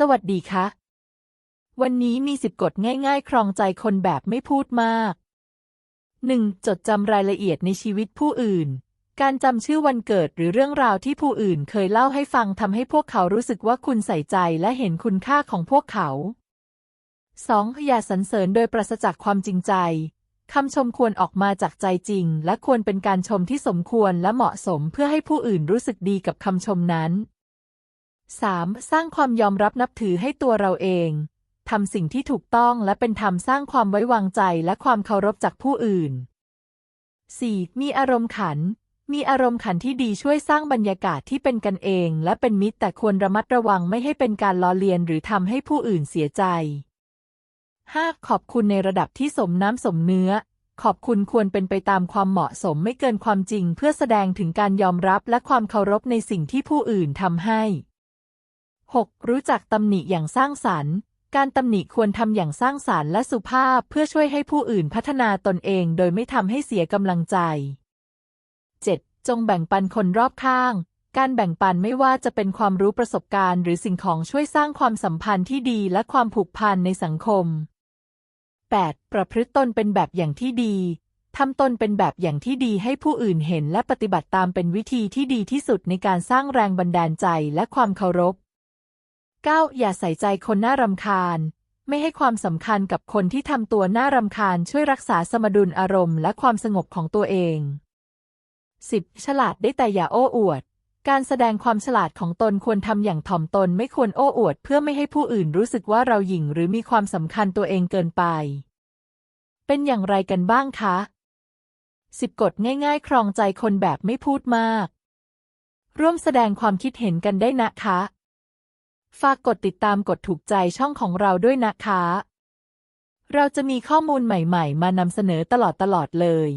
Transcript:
สวัสดีค่ะวันนี้มีสิบกฎง่าย ๆ ครองใจคนแบบไม่พูดมาก 1. จดจำรายละเอียดในชีวิตผู้อื่น การจำชื่อวันเกิดหรือเรื่องราวที่ผู้อื่นเคยเล่าให้ฟังทำให้พวกเขารู้สึกว่าคุณใส่ใจและเห็นคุณค่าของพวกเขา 2. อย่าสรรเสริญโดยปราศจากความจริงใจ คำชมควรออกมาจากใจจริง และควรเป็นการชมที่สมควรและเหมาะสมเพื่อให้ผู้อื่นรู้สึกดีกับคำชมนั้น 3. สร้างความยอมรับนับถือให้ตัวเราเอง ทำสิ่งที่ถูกต้องและเป็นธรรมสร้างความไว้วางใจและความเคารพจากผู้อื่น 4. มีอารมณ์ขัน มีอารมณ์ขันที่ดีช่วยสร้างบรรยากาศที่เป็นกันเอง และเป็นมิตรแต่ควรระมัดระวังไม่ให้เป็นการล้อเลียนหรือทำให้ผู้อื่นเสียใจ 5. ขอบคุณในระดับที่สมน้ำสมเนื้อ ขอบคุณควรเป็นไปตามความเหมาะสมไม่เกินความจริง เพื่อแสดงถึงการยอมรับและความเคารพในสิ่งที่ผู้อื่นทำให้ 6. รู้จักตำหนิอย่างสร้างสรรค์ การตำหนิควรทำอย่างสร้างสรรค์และสุภาพเพื่อช่วยให้ผู้อื่นพัฒนาตนเองโดยไม่ทำให้เสียกำลังใจ 7. จงแบ่งปันคนรอบข้าง การแบ่งปันไม่ว่าจะเป็นความรู้ประสบการณ์ หรือสิ่งของช่วยสร้างความสัมพันธ์ที่ดีและความผูกพันในสังคม 8. ประพฤติตนเป็นแบบอย่างที่ดีทำตนเป็นแบบอย่างที่ดีให้ผู้อื่นเห็นและปฏิบัติตามเป็นวิธีที่ดีที่สุดในการสร้างแรงบันดาลใจและความเคารพ 9. อย่าใส่ใจคนน่ารำคาญ ไม่ให้ความสำคัญกับคนที่ทำตัวน่ารำคาญช่วยรักษาสมดุลอารมณ์และความสงบของตัวเอง 10. ฉลาดได้แต่อย่าโอ้อวด การแสดงความฉลาดของตนควรทำอย่างถ่อมตนไม่ควรโอ้อวด เพื่อไม่ให้ผู้อื่นรู้สึกว่าเราหยิ่งหรือมีความสำคัญตัวเองเกินไป เป็นอย่างไรกันบ้างคะ10กฎง่ายๆ ครองใจคนแบบไม่พูดมาก ร่วมแสดงความคิดเห็นกันได้นะคะ ฝากกดติดตามกดถูกใจช่องของเราด้วยนะคะ เราจะมีข้อมูลใหม่ ๆ มานำเสนอตลอดๆเลย